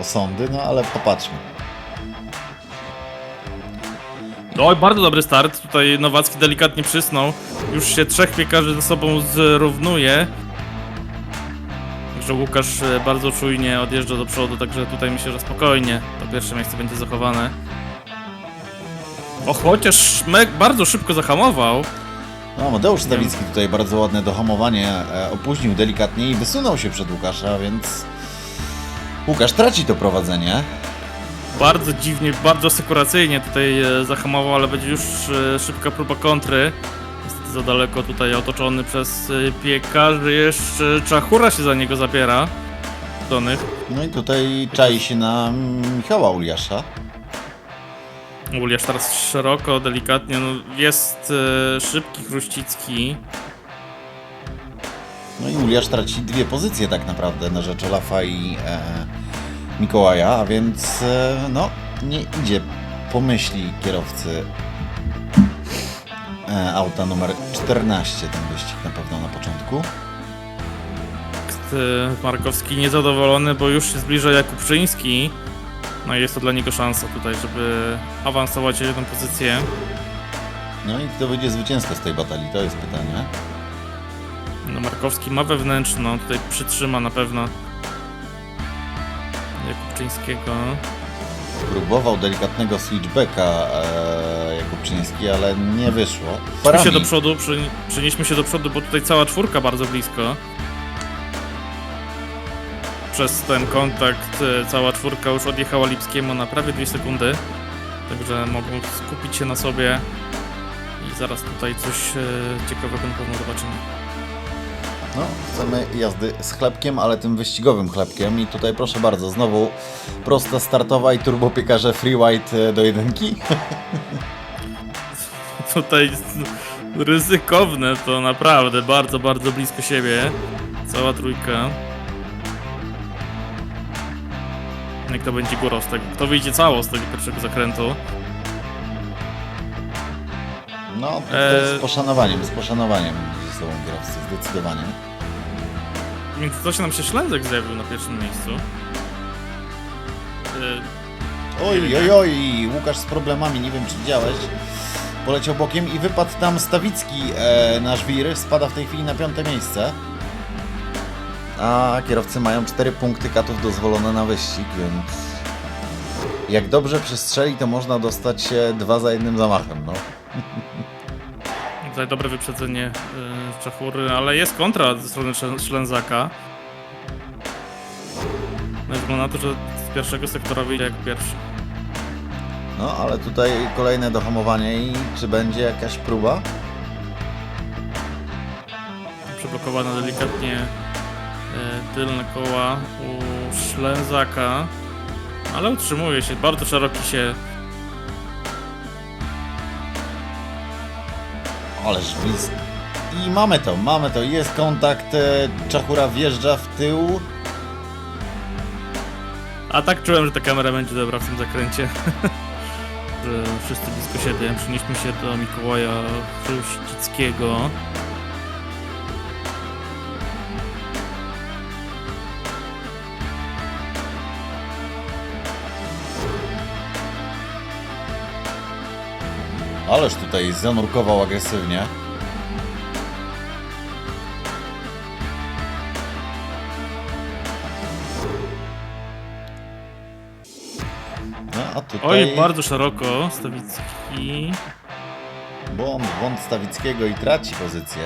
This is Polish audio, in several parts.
osądy, no ale popatrzmy. Oj, bardzo dobry start. Tutaj Nowacki delikatnie przysnął. Już się trzech piekarzy ze sobą zrównuje. Także Łukasz e, bardzo czujnie odjeżdża do przodu, także tutaj myślę, że spokojnie to pierwsze miejsce będzie zachowane. O, chociaż Mek bardzo szybko zahamował. No, Mateusz Stawicki tutaj bardzo ładne dohamowanie e, opóźnił delikatnie i wysunął się przed Łukasza, więc Łukasz traci to prowadzenie. Bardzo dziwnie, bardzo sekuracyjnie tutaj e, zahamował, ale będzie już e, szybka próba kontry. Niestety za daleko tutaj otoczony przez piekarzy. Jeszcze Czachura się za niego zabiera. Donych. No i tutaj czai się na Michała Uliasza. Uliasz teraz szeroko, delikatnie. No, jest e, szybki, Chruścicki. No i Uliasz traci dwie pozycje tak naprawdę na rzecz Olafa i e, Mikołaja, a więc e, no nie idzie po myśli kierowcy e, auta numer 14 ten wyścig na pewno na początku. Markowski niezadowolony, bo już się zbliża Jakub Czyński. No i jest to dla niego szansa tutaj, żeby awansować o jedną pozycję. No i kto wyjdzie zwycięsko z tej batalii, to jest pytanie. No Markowski ma wewnętrzną, tutaj przytrzyma na pewno Jakubczyńskiego. Próbował delikatnego switchbacka e, Jakubczyński, ale nie wyszło. Przenieśmy się do przodu, przenieśmy się do przodu, bo tutaj cała czwórka bardzo blisko. Przez ten kontakt e, cała czwórka już odjechała Lipskiemu na prawie 2 sekundy. Także mogą skupić się na sobie. I zaraz tutaj coś e, ciekawego na pewno zobaczymy. No, chcemy jazdy z chlebkiem, ale tym wyścigowym chlebkiem. I tutaj proszę bardzo, znowu prosta startowa i turbopiekarze free white e, do jedynki. Tutaj ryzykowne to naprawdę, bardzo, bardzo blisko siebie. Cała trójka. Jak to będzie górą z tego? Kto wyjdzie cało z tego pierwszego zakrętu? No, to Eee. z poszanowaniem, z poszanowaniem ze sobą kierowcy, zdecydowanie. W międzyczasie nam się Szlędek zjawił na pierwszym miejscu. Yy, Oj, oj, oj, Łukasz z problemami, nie wiem czy widziałeś. Poleciał bokiem i wypadł tam Stawicki, e, nasz wir, spada w tej chwili na piąte miejsce. A kierowcy mają 4 punkty katów dozwolone na wyścig, więc jak dobrze przestrzeli, to można dostać się dwa za jednym zamachem, no. Tutaj dobre wyprzedzenie yy, Czachury, ale jest kontra ze strony Szle- Szlęzaka. No wygląda na to, że z pierwszego sektora wyjdzie jako pierwszy. No, ale tutaj kolejne dohamowanie i czy będzie jakaś próba? Przeblokowane delikatnie tylne koła u Szlęzaka. Ale utrzymuje się, bardzo szeroki się Ależ blisko. I mamy to, mamy to, jest kontakt, e, Czachura wjeżdża w tył. A tak czułem, że ta kamera będzie dobra w tym zakręcie. że wszyscy blisko siebie. Przenieśmy się do Mikołaja Chruścickiego. Ależ tutaj zanurkował agresywnie. No a tutaj Oj, bardzo szeroko. Stawicki. błąd, błąd Stawickiego i traci pozycję.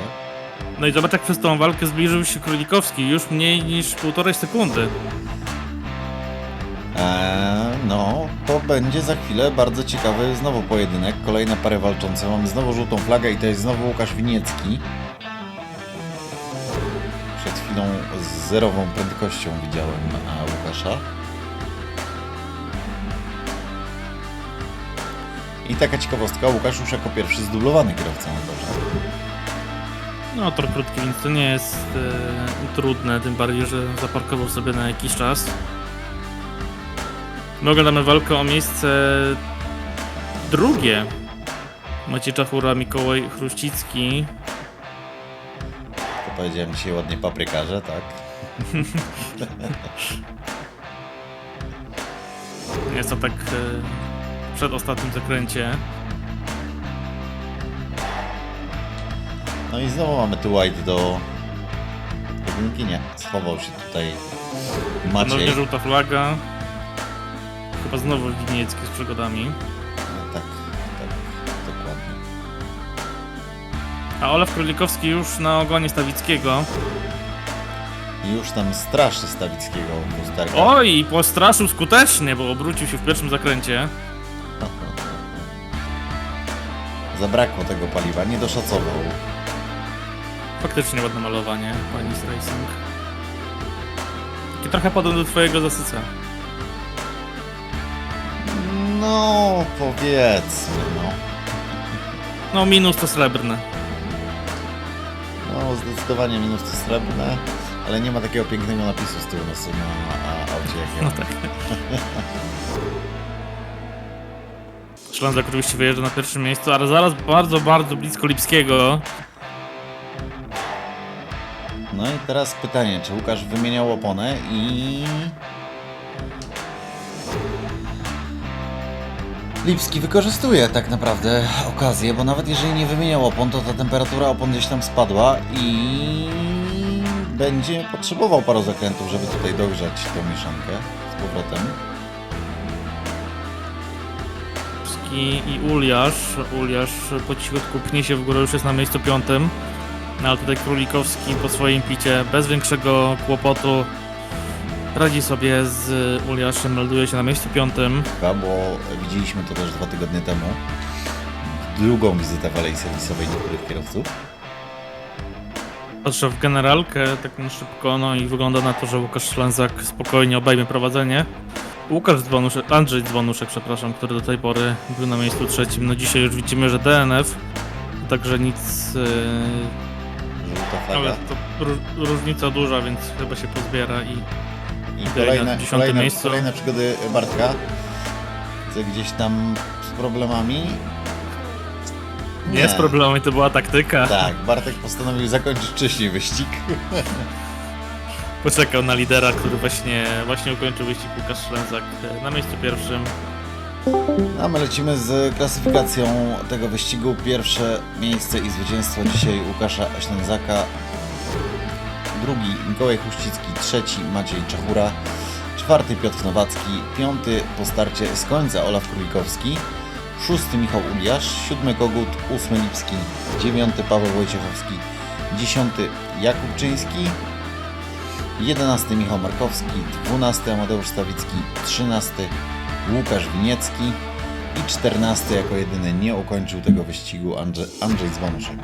No i zobacz, jak przez tą walkę zbliżył się Królikowski. Już mniej niż półtorej sekundy. Eee, no, to będzie za chwilę bardzo ciekawy znowu pojedynek. Kolejne pary walczące. Mamy znowu żółtą flagę i to jest znowu Łukasz Winiecki. Przed chwilą z zerową prędkością widziałem e, Łukasza. I taka ciekawostka, Łukasz już jako pierwszy zdublowany kierowca na torze. No, tor krótki, więc to nie jest e, trudne, tym bardziej, że zaparkował sobie na jakiś czas. My oglądamy walkę o miejsce drugie. Maciej Czachura, Mikołaj Chruścicki. powiedziałem dzisiaj ładnie paprykarze, tak? Jest to tak e, przed ostatnim zakręcie. No i znowu mamy tu White do jedynki, nie, schował się tutaj Ponownie Maciej. żółta flaga. Chyba znowu Winiecki z przygodami. No, tak, tak, dokładnie. A Olaf Królikowski już na ogonie Stawickiego. I już tam straszy Stawickiego Musterka. Oj, postraszył skutecznie, bo obrócił się w pierwszym zakręcie. Zabrakło tego paliwa, nie doszacował. Faktycznie ładne malowanie, pani Racing. Takie trochę podobne do twojego zasyca. No, powiedzmy, no. No minus to srebrne. No, zdecydowanie minus to srebrne, ale nie ma takiego pięknego napisu z tyłu na, na a, aucie jak ja. No tak. Szlązak oczywiście wyjeżdża na pierwszym miejscu, ale zaraz bardzo, bardzo blisko Lipskiego. No i teraz pytanie, czy Łukasz wymieniał oponę i... Lipski wykorzystuje tak naprawdę okazję, bo nawet jeżeli nie wymieniał opon, to ta temperatura opon gdzieś tam spadła i będzie potrzebował paru zakrętów, żeby tutaj dogrzać tą mieszankę z powrotem. Lipski i Uliasz. Uliasz po cichutku pnie się w górę, już jest na miejscu piątym. No ale tutaj Królikowski po swoim picie bez większego kłopotu radzi sobie z Uliaszem, melduje się na miejscu piątym. bo widzieliśmy to też dwa tygodnie temu. Drugą wizytę w alei serwisowej niektórych kierowców. Patrzę w generalkę tak na szybko, no i wygląda na to, że Łukasz Szlęzak spokojnie obejmie prowadzenie. Łukasz Dzwonuszek, Andrzej Dzwonuszek, przepraszam, który do tej pory był na miejscu trzecim. No dzisiaj już widzimy, że DNF, także nic, yy, Żółta ale to ró- różnica duża, więc chyba się pozbiera i I na kolejne, dziesiątym kolejne, miejscu. kolejne przygody Bartka. Co gdzieś tam z problemami. nie z problemami, to była taktyka. Tak, Bartek postanowił zakończyć wcześniej wyścig. Poczekał na lidera, który właśnie, właśnie ukończył wyścig Łukasz Szlęzak e, na miejscu pierwszym. A my lecimy z klasyfikacją tego wyścigu. Pierwsze miejsce i zwycięstwo dzisiaj Łukasza Ślęzaka. Drugi Mikołaj Huścicki, trzeci Maciej Czachura, czwarty Piotr Nowacki, piąty po starcie z końca Olaf Królikowski, szósty Michał Uliasz, siódmy Kogut, ósmy Lipski, dziewiąty Paweł Wojciechowski, dziesiąty Jakub Czyński, jedenasty Michał Markowski, dwunasty Amadeusz Stawicki, trzynasty Łukasz Winiecki i 14 jako jedyny nie ukończył tego wyścigu Andrzej, Andrzej Dzwonuszek.